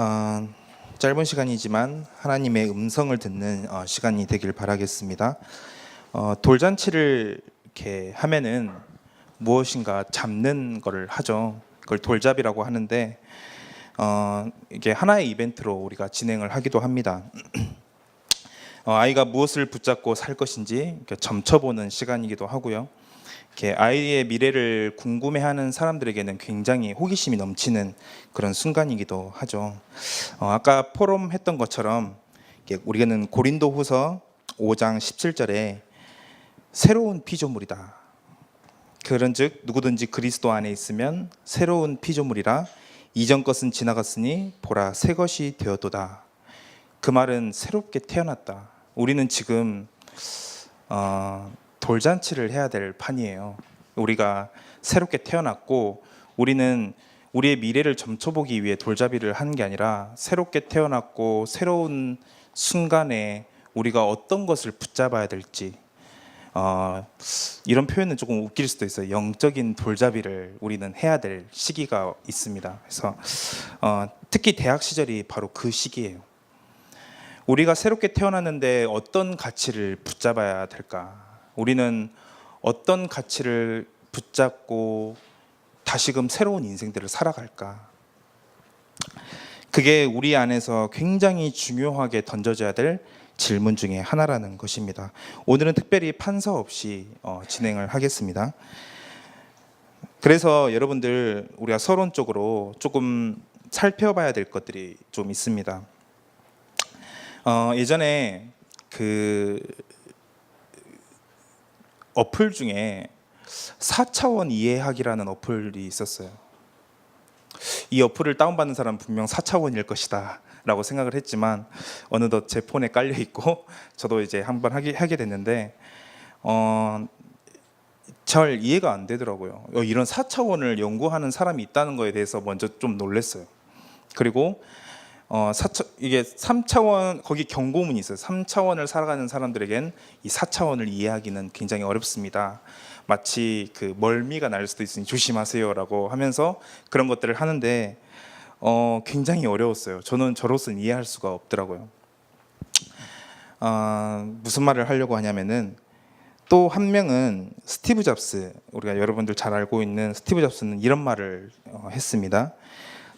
어, 짧은 시간이지만 하나님의 음성을 듣는 어, 시간이 되길 바라겠습니다. 어, 돌잔치를 이렇게 하면은 무엇인가 잡는 거를 하죠. 그걸 돌잡이라고 하는데 어, 이게 하나의 이벤트로 우리가 진행을 하기도 합니다. 어, 아이가 무엇을 붙잡고 살 것인지 점쳐보는 시간이기도 하고요. 이렇게 아이의 미래를 궁금해하는 사람들에게는 굉장히 호기심이 넘치는 그런 순간이기도 하죠. 어, 아까 포럼 했던 것처럼 이렇게 우리는 고린도후서 5장 17절에 새로운 피조물이다. 그런즉 누구든지 그리스도 안에 있으면 새로운 피조물이라 이전 것은 지나갔으니 보라 새 것이 되었도다. 그 말은 새롭게 태어났다. 우리는 지금 어, 돌잔치를 해야 될 판이에요. 우리가 새롭게 태어났고 우리는 우리의 미래를 점쳐보기 위해 돌잡이를 하는 게 아니라 새롭게 태어났고 새로운 순간에 우리가 어떤 것을 붙잡아야 될지 어, 이런 표현은 조금 웃길 수도 있어요. 영적인 돌잡이를 우리는 해야 될 시기가 있습니다. 그래서 어, 특히 대학 시절이 바로 그 시기예요. 우리가 새롭게 태어났는데 어떤 가치를 붙잡아야 될까? 우리는 어떤 가치를 붙잡고 다시금 새로운 인생들을 살아갈까? 그게 우리 안에서 굉장히 중요하게 던져져야 될 질문 중에 하나라는 것입니다. 오늘은 특별히 판서 없이 어, 진행을 하겠습니다. 그래서 여러분들 우리가 서론적으로 조금 살펴봐야 될 것들이 좀 있습니다. 어, 예전에 그 어플 중에 4차원 이해하기라는 어플이 있었어요. 이 어플을 다운받는 사람 분명 4차원일 것이다 라고 생각을 했지만 어느덧 제 폰에 깔려 있고 저도 이제 한번 하게, 하게 됐는데 어, 잘 이해가 안 되더라고요. 어, 이런 4차원을 연구하는 사람이 있다는 거에 대해서 먼저 좀 놀랐어요. 그리고 어, 4차, 이게 3차원 거기 경고문이 있어요. 3차원을 살아가는 사람들에겐 이 4차원을 이해하기는 굉장히 어렵습니다. 마치 그 멀미가 날 수도 있으니 조심하세요라고 하면서 그런 것들을 하는데 어, 굉장히 어려웠어요. 저는 저로서는 이해할 수가 없더라고요. 아, 무슨 말을 하려고 하냐면은 또 한 명은 스티브 잡스 우리가 여러분들 잘 알고 있는 스티브 잡스는 이런 말을 어, 했습니다.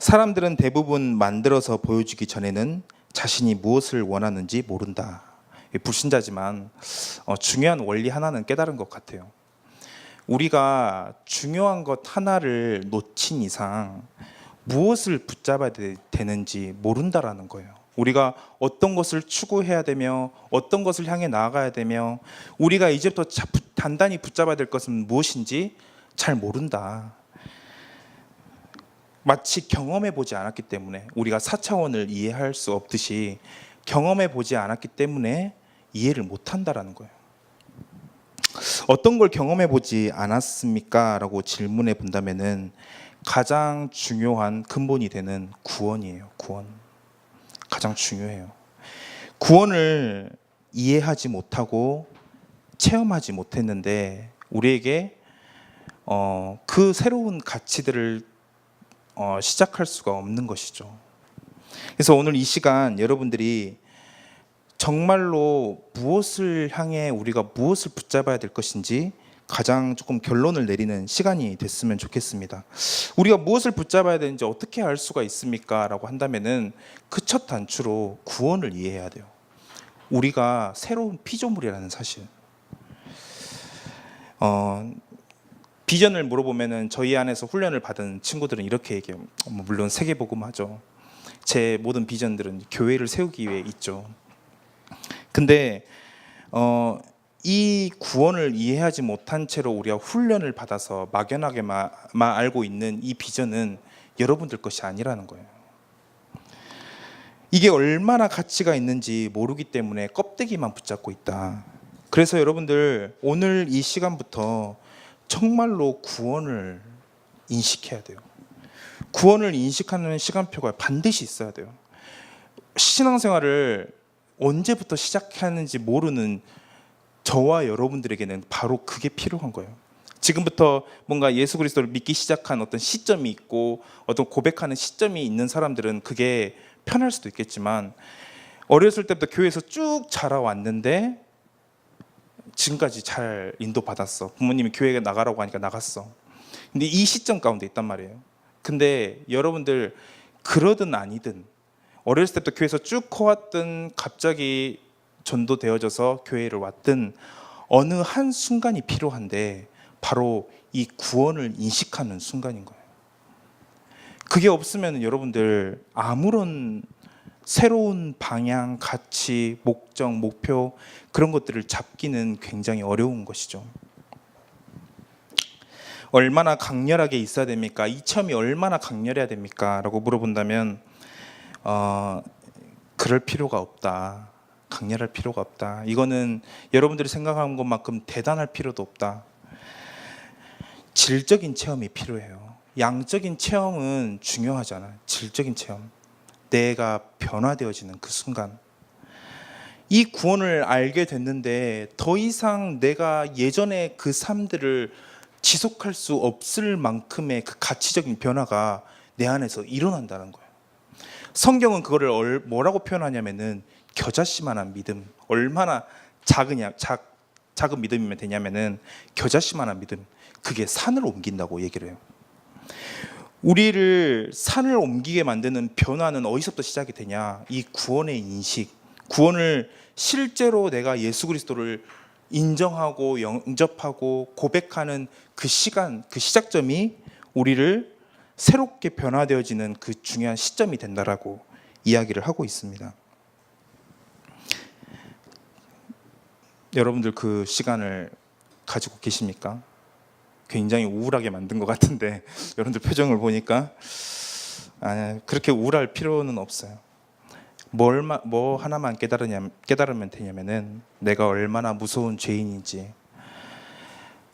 사람들은 대부분 만들어서 보여주기 전에는 자신이 무엇을 원하는지 모른다. 불신자지만 어, 중요한 원리 하나는 깨달은 것 같아요. 우리가 중요한 것 하나를 놓친 이상 무엇을 붙잡아야 되, 되는지 모른다라는 거예요. 우리가 어떤 것을 추구해야 되며 어떤 것을 향해 나아가야 되며 우리가 이제부터 자- 단단히 붙잡아야 될 것은 무엇인지 잘 모른다. 마치 경험해 보지 않았기 때문에 우리가 4차원을 이해할 수 없듯이 경험해 보지 않았기 때문에 이해를 못 한다라는 거예요. 어떤 걸 경험해 보지 않았습니까? 라고 질문해 본다면은 가장 중요한 근본이 되는 구원이에요. 구원. 가장 중요해요. 구원을 이해하지 못하고 체험하지 못했는데 우리에게 어, 그 새로운 가치들을 어, 시작할 수가 없는 것이죠. 그래서 오늘 이 시간 여러분들이 정말로 무엇을 향해 우리가 무엇을 붙잡아야 될 것인지 가장 조금 결론을 내리는 시간이 됐으면 좋겠습니다. 우리가 무엇을 붙잡아야 되는지 어떻게 알 수가 있습니까? 라고 한다면은 그 첫 단추로 구원을 이해해야 돼요. 우리가 새로운 피조물이라는 사실. 어, 비전을 물어보면은 저희 안에서 훈련을 받은 친구들은 이렇게 얘기해요. 뭐 물론 세계 복음하죠. 제 모든 비전들은 교회를 세우기 위해 있죠. 근데 어, 이 구원을 이해하지 못한 채로 우리가 훈련을 받아서 막연하게만 만 알고 있는 이 비전은 여러분들 것이 아니라는 거예요. 이게 얼마나 가치가 있는지 모르기 때문에 껍데기만 붙잡고 있다. 그래서 여러분들 오늘 이 시간부터 정말로 구원을 인식해야 돼요. 구원을 인식하는 시간표가 반드시 있어야 돼요. 신앙생활을 언제부터 시작하는지 모르는 저와 여러분들에게는 바로 그게 필요한 거예요. 지금부터 뭔가 예수 그리스도를 믿기 시작한 어떤 시점이 있고 어떤 고백하는 시점이 있는 사람들은 그게 편할 수도 있겠지만 어렸을 때부터 교회에서 쭉 자라왔는데 지금까지 잘 인도받았어. 부모님이 교회에 나가라고 하니까 나갔어. 근데 이 시점 가운데 있단 말이에요. 근데 여러분들 그러든 아니든 어렸을 때부터 교회에서 쭉 커왔든 갑자기 전도되어져서 교회를 왔든 어느 한 순간이 필요한데 바로 이 구원을 인식하는 순간인 거예요. 그게 없으면 여러분들 아무런 새로운 방향, 가치, 목적, 목표 그런 것들을 잡기는 굉장히 어려운 것이죠. 얼마나 강렬하게 있어야 됩니까? 이 체험이 얼마나 강렬해야 됩니까? 라고 물어본다면 어, 그럴 필요가 없다. 강렬할 필요가 없다. 이거는 여러분들이 생각하는 것만큼 대단할 필요도 없다. 질적인 체험이 필요해요. 양적인 체험은 중요하잖아요. 질적인 체험. 내가 변화되어지는 그 순간. 이 구원을 알게 됐는데 더 이상 내가 예전의 그 삶들을 지속할 수 없을 만큼의 그 가치적인 변화가 내 안에서 일어난다는 거예요. 성경은 그거를 얼- 뭐라고 표현하냐면은 겨자씨만한 믿음. 얼마나 작으냐, 작, 작은 믿음이면 되냐면은 겨자씨만한 믿음. 그게 산을 옮긴다고 얘기를 해요. 우리를 산을 옮기게 만드는 변화는 어디서부터 시작이 되냐? 이 구원의 인식, 구원을 실제로 내가 예수 그리스도를 인정하고 영접하고 고백하는 그 시간, 그 시작점이 우리를 새롭게 변화되어지는 그 중요한 시점이 된다라고 이야기를 하고 있습니다. 여러분들 그 시간을 가지고 계십니까? 굉장히 우울하게 만든 것 같은데 여러분들 표정을 보니까. 아, 그렇게 우울할 필요는 없어요. 뭘, 마- 뭐 하나만 깨달으냐, 깨달으면 되냐면은 내가 얼마나 무서운 죄인인지.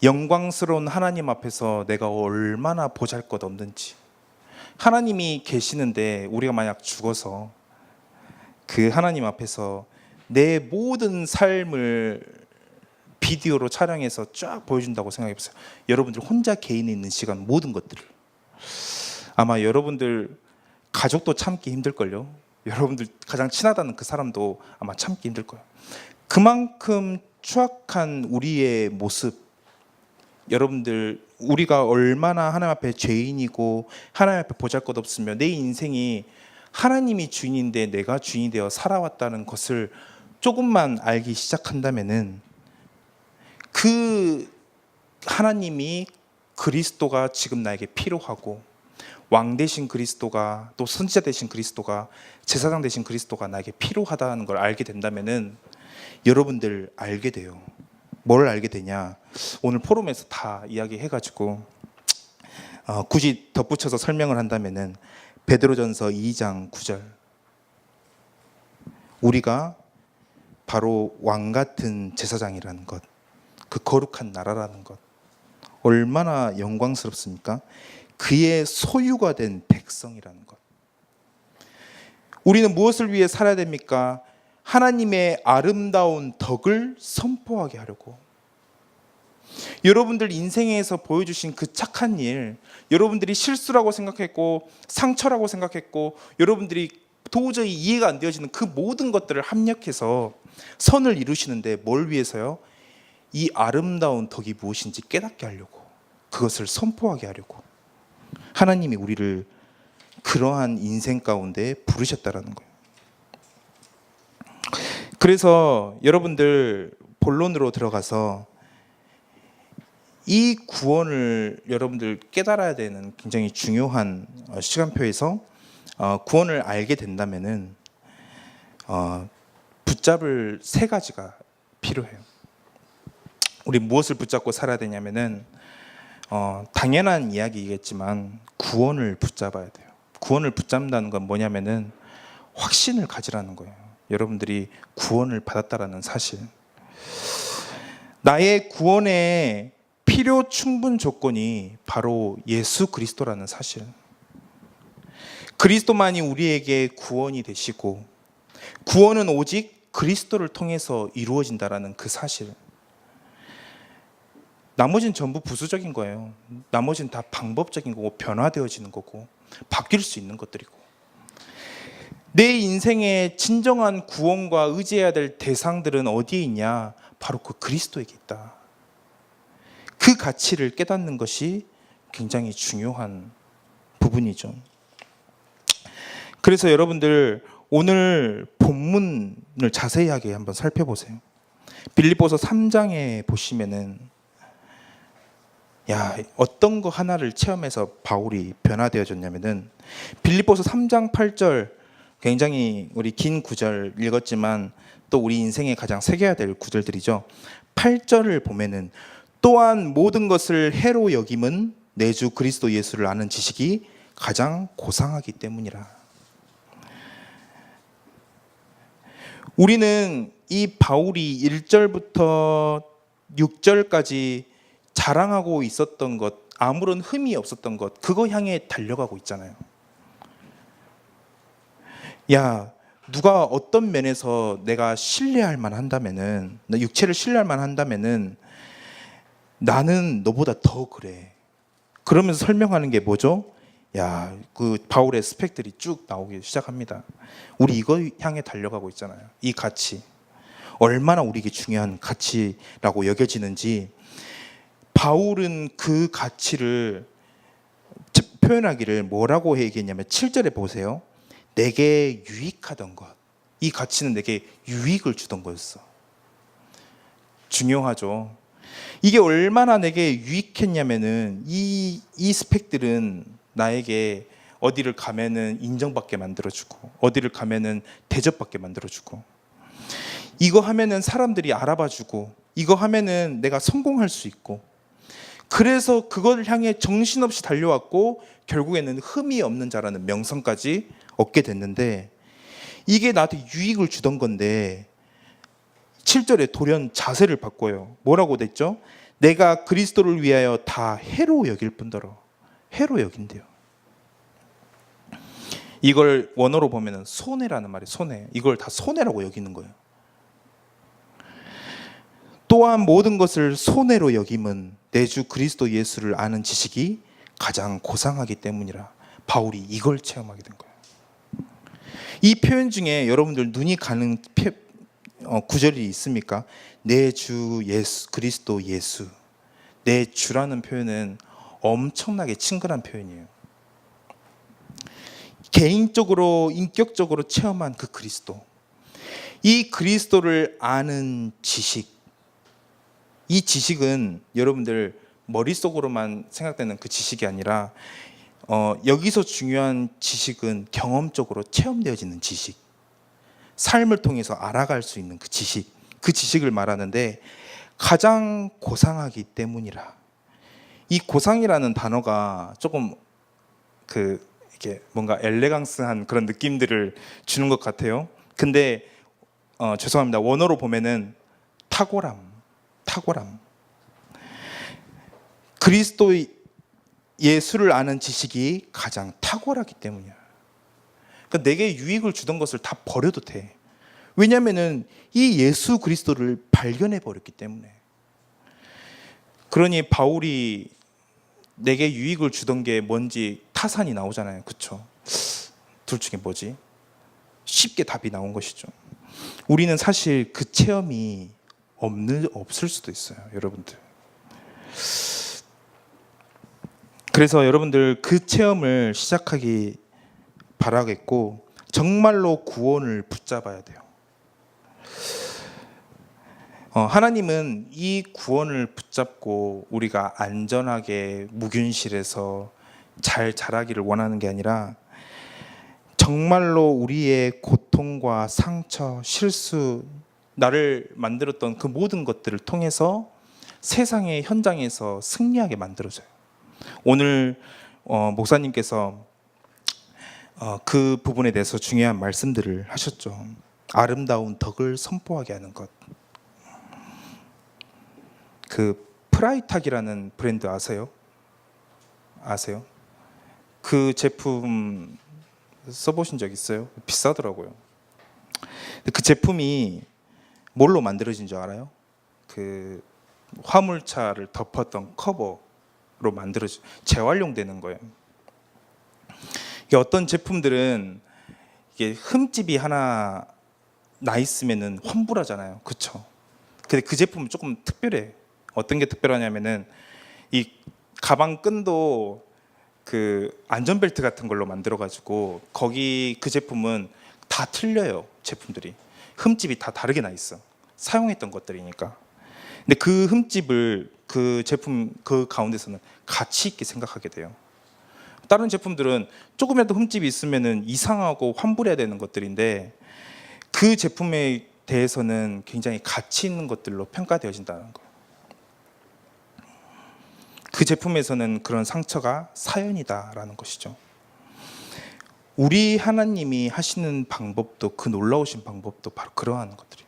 영광스러운 하나님 앞에서 내가 얼마나 보잘 것 없는지. 하나님이 계시는데 우리가 만약 죽어서 그 하나님 앞에서 내 모든 삶을 비디오로 촬영해서 쫙 보여준다고 생각해 보세요. 여러분들 혼자 개인에 있는 시간 모든 것들을 아마 여러분들 가족도 참기 힘들걸요. 여러분들 가장 친하다는 그 사람도 아마 참기 힘들 거예요. 그만큼 추악한 우리의 모습 여러분들 우리가 얼마나 하나님 앞에 죄인이고 하나님 앞에 보잘것없으며 내 인생이 하나님이 주인인데 내가 주인이 되어 살아왔다는 것을 조금만 알기 시작한다면은 그 하나님이 그리스도가 지금 나에게 필요하고 왕 대신 그리스도가 또 선지자 대신 그리스도가 제사장 대신 그리스도가 나에게 필요하다는 걸 알게 된다면은 여러분들 알게 돼요. 뭘 알게 되냐? 오늘 포럼에서 다 이야기해가지고 어, 굳이 덧붙여서 설명을 한다면은 베드로전서 2장 9절 우리가 바로 왕 같은 제사장이라는 것, 그 거룩한 나라라는 것 얼마나 영광스럽습니까? 그의 소유가 된 백성이라는 것. 우리는 무엇을 위해 살아야 됩니까? 하나님의 아름다운 덕을 선포하게 하려고. 여러분들 인생에서 보여주신 그 착한 일, 여러분들이 실수라고 생각했고, 상처라고 생각했고, 여러분들이 도저히 이해가 안 되어지는 그 모든 것들을 합력해서 선을 이루시는데 뭘 위해서요? 이 아름다운 덕이 무엇인지 깨닫게 하려고. 그것을 선포하게 하려고. 하나님이 우리를 그러한 인생 가운데 부르셨다라는 거예요. 그래서 여러분들 본론으로 들어가서 이 구원을 여러분들 깨달아야 되는 굉장히 중요한 어, 시간표에서 어, 구원을 알게 된다면은 어, 붙잡을 세 가지가 필요해요. 우리 무엇을 붙잡고 살아야 되냐면은 어, 당연한 이야기이겠지만 구원을 붙잡아야 돼요. 구원을 붙잡는다는 건 뭐냐면은 확신을 가지라는 거예요. 여러분들이 구원을 받았다라는 사실. 나의 구원의 필요 충분 조건이 바로 예수 그리스도라는 사실. 그리스도만이 우리에게 구원이 되시고 구원은 오직 그리스도를 통해서 이루어진다라는 그 사실. 나머지는 전부 부수적인 거예요. 나머지는 다 방법적인 거고 변화되어지는 거고 바뀔 수 있는 것들이고. 내 인생의 진정한 구원과 의지해야 될 대상들은 어디에 있냐? 바로 그 그리스도에게 있다. 그 가치를 깨닫는 것이 굉장히 중요한 부분이죠. 그래서 여러분들 오늘 본문을 자세하게 한번 살펴보세요. 빌립보서 3장에 보시면은 야, 어떤 거 하나를 체험해서 바울이 변화되어졌냐면은 빌립보서 3장 8절 굉장히 우리 긴 구절 읽었지만 또 우리 인생에 가장 새겨야 될 구절들이죠. 8절을 보면은 또한 모든 것을 해로 여김은 내주 그리스도 예수를 아는 지식이 가장 고상하기 때문이라. 우리는 이 바울이 1절부터 6절까지 자랑하고 있었던 것, 아무런 흠이 없었던 것, 그거 향해 달려가고 있잖아요. 야, 누가 어떤 면에서 내가 신뢰할 만 한다면은, 나 육체를 신뢰할 만 한다면은, 나는 너보다 더 그래. 그러면서 설명하는 게 뭐죠? 야, 그 바울의 스펙들이 쭉 나오기 시작합니다. 우리 이거 향해 달려가고 있잖아요. 이 가치. 얼마나 우리에게 중요한 가치라고 여겨지는지 바울은 그 가치를 표현하기를 뭐라고 얘기했냐면 7절에 보세요. 내게 유익하던 것. 이 가치는 내게 유익을 주던 거였어. 중요하죠. 이게 얼마나 내게 유익했냐면은 이, 이 스펙들은 나에게 어디를 가면은 인정받게 만들어주고 어디를 가면은 대접받게 만들어주고 이거 하면은 사람들이 알아봐주고 이거 하면은 내가 성공할 수 있고 그래서 그걸 향해 정신없이 달려왔고 결국에는 흠이 없는 자라는 명성까지 얻게 됐는데 이게 나한테 유익을 주던 건데 7절에 돌연 자세를 바꿔요. 뭐라고 됐죠? 내가 그리스도를 위하여 다 해로 여길 뿐더러 해로 여긴대요. 이걸 원어로 보면은 손해라는 말이 손해. 이걸 다 손해라고 여기는 거예요. 또한 모든 것을 손해로 여김은 내 주 그리스도 예수를 아는 지식이 가장 고상하기 때문이라 바울이 이걸 체험하게 된 거예요. 이 표현 중에 여러분들 눈이 가는 표- 어, 구절이 있습니까? 내 주 예수 그리스도 예수 내 주라는 표현은 엄청나게 친근한 표현이에요. 개인적으로 인격적으로 체험한 그 그리스도 이 그리스도를 아는 지식 이 지식은 여러분들 머릿속으로만 생각되는 그 지식이 아니라 어, 여기서 중요한 지식은 경험적으로 체험되어지는 지식 삶을 통해서 알아갈 수 있는 그 지식, 그 지식을 말하는데 가장 고상하기 때문이라. 이 고상이라는 단어가 조금 그 이게 뭔가 엘레강스한 그런 느낌들을 주는 것 같아요. 근데 어, 죄송합니다. 원어로 보면은 탁월함, 탁월함. 그리스도 예수를 아는 지식이 가장 탁월하기 때문이야. 그러니까 내게 유익을 주던 것을 다 버려도 돼. 왜냐하면은 이 예수 그리스도를 발견해 버렸기 때문에. 그러니 바울이 내게 유익을 주던 게 뭔지 타산이 나오잖아요. 그렇죠? 둘 중에 뭐지? 쉽게 답이 나온 것이죠. 우리는 사실 그 체험이 없는 없을 수도 있어요, 여러분들. 그래서 여러분들 그 체험을 시작하기 바라겠고 정말로 구원을 붙잡아야 돼요. 어, 하나님은 이 구원을 붙잡고 우리가 안전하게 무균실에서 잘 자라기를 원하는 게 아니라 정말로 우리의 고통과 상처, 실수, 나를 만들었던 그 모든 것들을 통해서 세상의 현장에서 승리하게 만들어줘요. 오늘 어, 목사님께서 어, 그 부분에 대해서 중요한 말씀들을 하셨죠. 아름다운 덕을 선포하게 하는 것. 그 프라이탁이라는 브랜드 아세요? 아세요? 그 제품 써보신 적 있어요? 비싸더라고요. 그 제품이 뭘로 만들어진 줄 알아요? 그 화물차를 덮었던 커버로 만들어져 재활용되는 거예요. 어떤 제품들은 이게 흠집이 하나 나 있으면은 환불하잖아요. 그렇죠? 근데 그 제품은 조금 특별해. 어떤 게 특별하냐면은 이 가방 끈도 그 안전벨트 같은 걸로 만들어 가지고 거기 그 제품은 다 틀려요. 제품들이 흠집이 다 다르게 나 있어. 사용했던 것들이니까. 근데 그 흠집을 그 제품 그 가운데서는 가치 있게 생각하게 돼요. 다른 제품들은 조금이라도 흠집이 있으면은 이상하고 환불해야 되는 것들인데 그 제품에 대해서는 굉장히 가치 있는 것들로 평가되어진다는 거예요. 그 제품에서는 그런 상처가 사연이다라는 것이죠. 우리 하나님이 하시는 방법도 그 놀라우신 방법도 바로 그러한 것들이에요.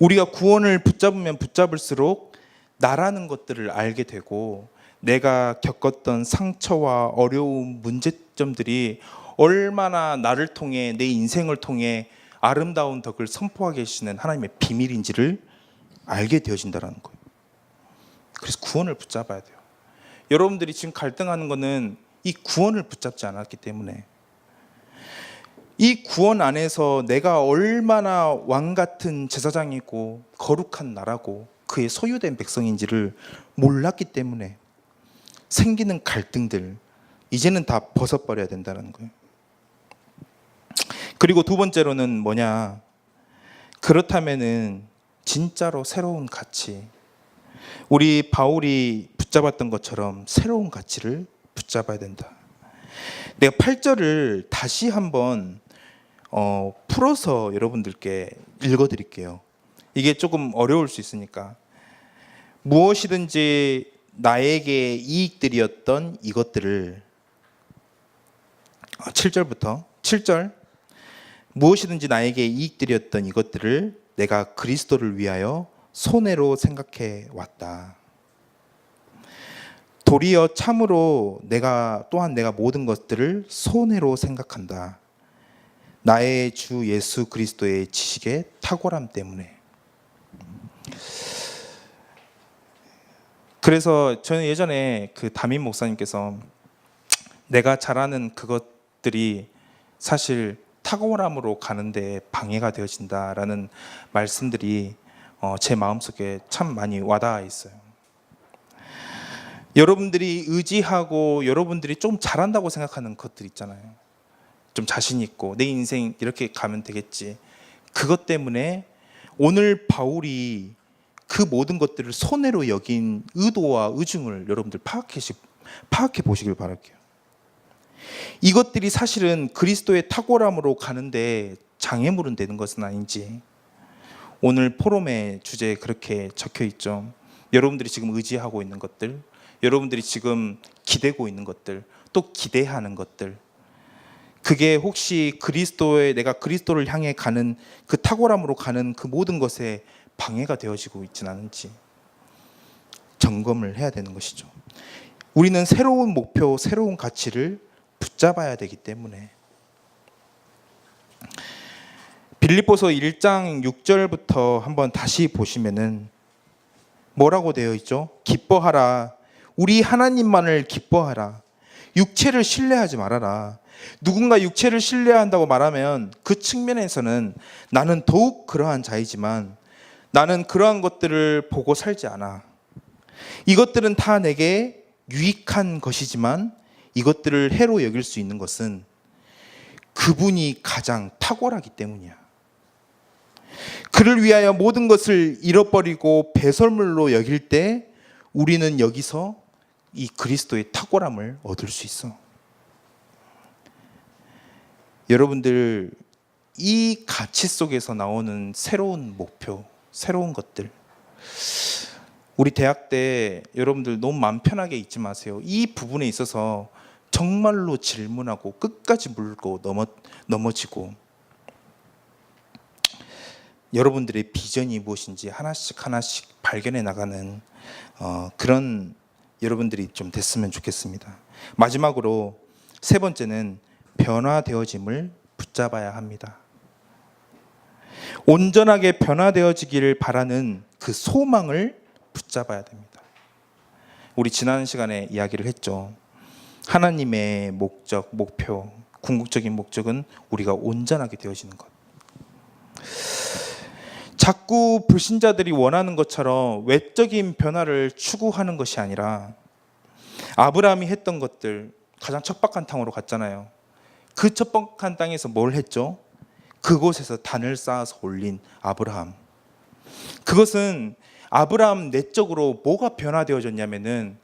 우리가 구원을 붙잡으면 붙잡을수록 나라는 것들을 알게 되고 내가 겪었던 상처와 어려운 문제점들이 얼마나 나를 통해 내 인생을 통해 아름다운 덕을 선포하게 계시는 하나님의 비밀인지를 알게 되어진다라는 거예요. 그래서 구원을 붙잡아야 돼요. 여러분들이 지금 갈등하는 거는 이 구원을 붙잡지 않았기 때문에 이 구원 안에서 내가 얼마나 왕 같은 제사장이고 거룩한 나라고 그의 소유된 백성인지를 몰랐기 때문에 생기는 갈등들 이제는 다 벗어버려야 된다는 거예요. 그리고 두 번째로는 뭐냐? 그렇다면은 진짜로 새로운 가치 우리 바울이 붙잡았던 것처럼 새로운 가치를 붙잡아야 된다. 내가 8절을 다시 한번 어, 풀어서 여러분들께 읽어드릴게요. 이게 조금 어려울 수 있으니까 무엇이든지 나에게 이익들이었던 이것들을 7절부터 7절 무엇이든지 나에게 이익들이었던 이것들을 내가 그리스도를 위하여 손해로 생각해 왔다. 도리어 참으로 내가 또한 내가 모든 것들을 손해로 생각한다. 나의 주 예수 그리스도의 지식의 탁월함 때문에. 그래서 저는 예전에 그 담임 목사님께서 내가 잘하는 그것들이 사실 탁월함으로 가는데 방해가 되어진다라는 말씀들이 어, 제 마음속에 참 많이 와닿아 있어요. 여러분들이 의지하고 여러분들이 좀 잘한다고 생각하는 것들 있잖아요. 좀 자신 있고 내 인생 이렇게 가면 되겠지. 그것 때문에 오늘 바울이 그 모든 것들을 손해로 여긴 의도와 의중을 여러분들 파악해, 보시길 바랄게요. 이것들이 사실은 그리스도의 탁월함으로 가는데 장애물은 되는 것은 아닌지 오늘 포럼의 주제에 그렇게 적혀 있죠. 여러분들이 지금 의지하고 있는 것들, 여러분들이 지금 기대고 있는 것들, 또 기대하는 것들. 그게 혹시 그리스도의 내가 그리스도를 향해 가는 그 탁월함으로 가는 그 모든 것에 방해가 되어지고 있지는 않은지 점검을 해야 되는 것이죠. 우리는 새로운 목표, 새로운 가치를 붙잡아야 되기 때문에 빌립보서 1장 6절부터 한번 다시 보시면은 뭐라고 되어 있죠? 기뻐하라. 우리 하나님만을 기뻐하라. 육체를 신뢰하지 말아라. 누군가 육체를 신뢰한다고 말하면 그 측면에서는 나는 더욱 그러한 자이지만 나는 그러한 것들을 보고 살지 않아. 이것들은 다 내게 유익한 것이지만 이것들을 해로 여길 수 있는 것은 그분이 가장 탁월하기 때문이야. 그를 위하여 모든 것을 잃어버리고 배설물로 여길 때 우리는 여기서 이 그리스도의 탁월함을 얻을 수 있어. 여러분들 이 가치 속에서 나오는 새로운 목표, 새로운 것들. 우리 대학 때 여러분들 너무 마음 편하게 있지 마세요. 이 부분에 있어서 정말로 질문하고 끝까지 물고 넘어 넘어지고 여러분들의 비전이 무엇인지 하나씩 하나씩 발견해 나가는 어, 그런 여러분들이 좀 됐으면 좋겠습니다. 마지막으로 세 번째는 변화되어짐을 붙잡아야 합니다. 온전하게 변화되어지기를 바라는 그 소망을 붙잡아야 됩니다. 우리 지난 시간에 이야기를 했죠. 하나님의 목적, 목표, 궁극적인 목적은 우리가 온전하게 되어지는 것. 자꾸 불신자들이 원하는 것처럼 외적인 변화를 추구하는 것이 아니라 아브라함이 했던 것들 가장 척박한 땅으로 갔잖아요. 그 척박한 땅에서 뭘 했죠? 그곳에서 단을 쌓아서 올린 아브라함. 그것은 아브라함 내적으로 뭐가 변화되어졌냐면은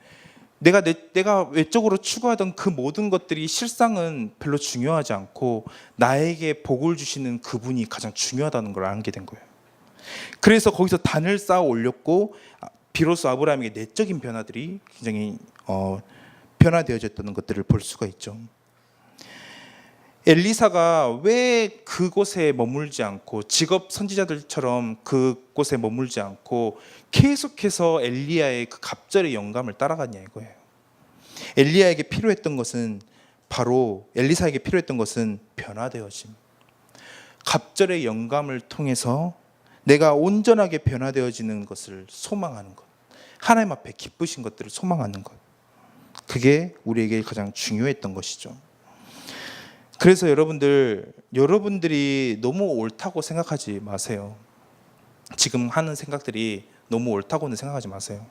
내가 내, 내가 외적으로 추구하던 그 모든 것들이 실상은 별로 중요하지 않고 나에게 복을 주시는 그분이 가장 중요하다는 걸 알게 된 거예요. 그래서 거기서 단을 쌓아 올렸고 아, 비로소 아브라함에게 내적인 변화들이 굉장히 어, 변화되어졌다는 것들을 볼 수가 있죠. 엘리사가 왜 그곳에 머물지 않고 직업 선지자들처럼 그곳에 머물지 않고 계속해서 엘리야의 그 갑절의 영감을 따라갔냐 이거예요. 엘리야에게 필요했던 것은 바로 엘리사에게 필요했던 것은 변화되어짐. 갑절의 영감을 통해서 내가 온전하게 변화되어지는 것을 소망하는 것. 하나님 앞에 기쁘신 것들을 소망하는 것. 그게 우리에게 가장 중요했던 것이죠. 그래서 여러분들 여러분들이 너무 옳다고 생각하지 마세요. 지금 하는 생각들이 너무 옳다고는 생각하지 마세요.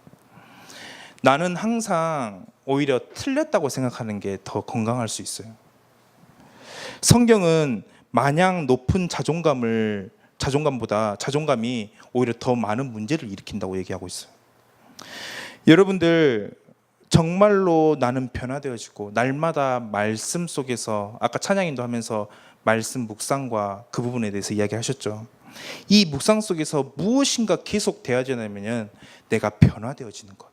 나는 항상 오히려 틀렸다고 생각하는 게 더 건강할 수 있어요. 성경은 마냥 높은 자존감을 자존감보다 자존감이 오히려 더 많은 문제를 일으킨다고 얘기하고 있어요. 여러분들 정말로 나는 변화되어지고 날마다 말씀 속에서 아까 찬양인도 하면서 말씀 묵상과 그 부분에 대해서 이야기하셨죠. 이 묵상 속에서 무엇인가 계속 되어지냐면은 내가 변화되어지는 것.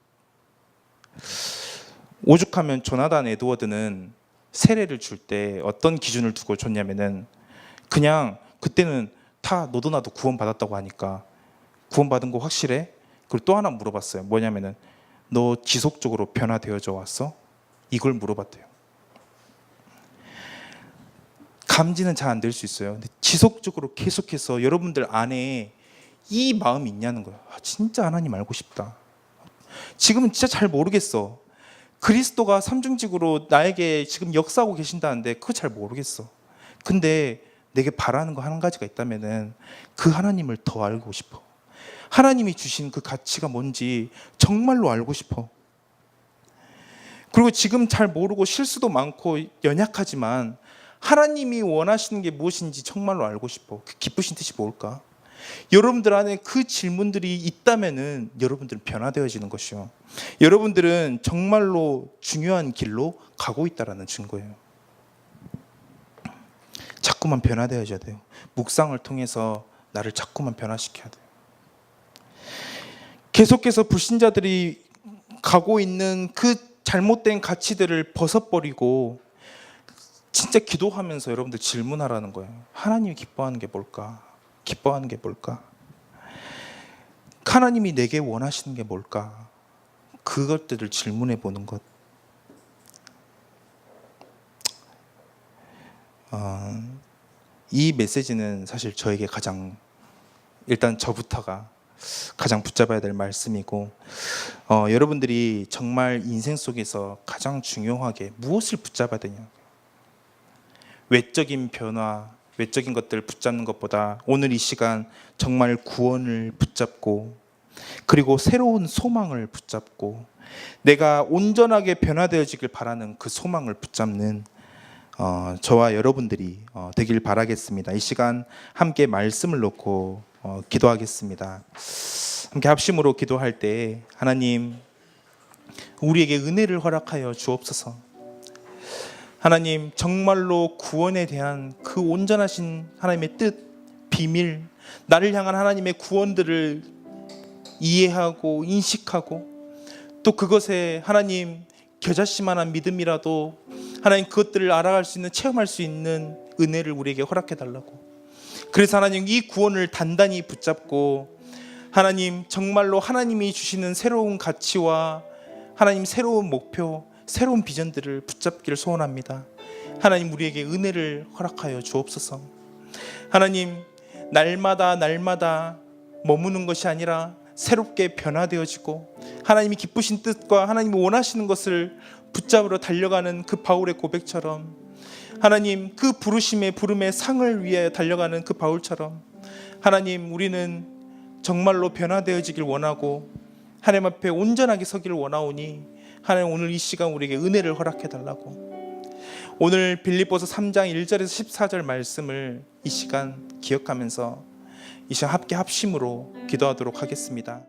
오죽하면 조나단 에드워드는 세례를 줄 때 어떤 기준을 두고 줬냐면은 그냥 그때는 다 너도 나도 구원 받았다고 하니까 구원 받은 거 확실해? 그리고 또 하나 물어봤어요. 뭐냐면은 너 지속적으로 변화되어져 왔어? 이걸 물어봤대요. 감지는 잘 안 될 수 있어요. 근데 지속적으로 계속해서 여러분들 안에 이 마음이 있냐는 거예요. 아, 진짜 하나님 알고 싶다. 지금은 진짜 잘 모르겠어. 그리스도가 삼중직으로 나에게 지금 역사하고 계신다는데 그거 잘 모르겠어. 근데 내게 바라는 거 한 가지가 있다면은 그 하나님을 더 알고 싶어. 하나님이 주신 그 가치가 뭔지 정말로 알고 싶어. 그리고 지금 잘 모르고 실수도 많고 연약하지만 하나님이 원하시는 게 무엇인지 정말로 알고 싶어. 그 기쁘신 뜻이 뭘까? 여러분들 안에 그 질문들이 있다면은 여러분들은 변화되어지는 것이요. 여러분들은 정말로 중요한 길로 가고 있다라는 증거예요. 자꾸만 변화되어져야 돼요. 묵상을 통해서 나를 자꾸만 변화시켜야 돼요. 계속해서 불신자들이 가고 있는 그 잘못된 가치들을 벗어버리고 진짜 기도하면서 여러분들 질문하라는 거예요. 하나님이 기뻐하는 게 뭘까? 기뻐하는 게 뭘까? 하나님이 내게 원하시는 게 뭘까? 그것들을 질문해 보는 것. 어, 이 메시지는 사실 저에게 가장 일단 저부터가 가장 붙잡아야 될 말씀이고 어, 여러분들이 정말 인생 속에서 가장 중요하게 무엇을 붙잡아야 되냐 외적인 변화 외적인 것들을 붙잡는 것보다 오늘 이 시간 정말 구원을 붙잡고 그리고 새로운 소망을 붙잡고 내가 온전하게 변화되어지길 바라는 그 소망을 붙잡는 어, 저와 여러분들이 어, 되길 바라겠습니다. 이 시간 함께 말씀을 놓고 어, 기도하겠습니다. 함께 합심으로 기도할 때 하나님 우리에게 은혜를 허락하여 주옵소서. 하나님 정말로 구원에 대한 그 온전하신 하나님의 뜻, 비밀, 나를 향한 하나님의 구원들을 이해하고 인식하고 또 그것에 하나님 겨자씨만한 믿음이라도 하나님 그것들을 알아갈 수 있는 체험할 수 있는 은혜를 우리에게 허락해 달라고. 그래서 하나님 이 구원을 단단히 붙잡고 하나님 정말로 하나님이 주시는 새로운 가치와 하나님 새로운 목표, 새로운 비전들을 붙잡기를 소원합니다. 하나님 우리에게 은혜를 허락하여 주옵소서. 하나님 날마다 날마다 머무는 것이 아니라 새롭게 변화되어지고 하나님이 기쁘신 뜻과 하나님이 원하시는 것을 붙잡으러 달려가는 그 바울의 고백처럼 하나님 그 부르심의 부름의 상을 위해 달려가는 그 바울처럼 하나님 우리는 정말로 변화되어지길 원하고 하나님 앞에 온전하게 서기를 원하오니 하나님 오늘 이 시간 우리에게 은혜를 허락해 달라고 오늘 빌립보서 3장 1절에서 14절 말씀을 이 시간 기억하면서 이 시간 함께 합심으로 기도하도록 하겠습니다.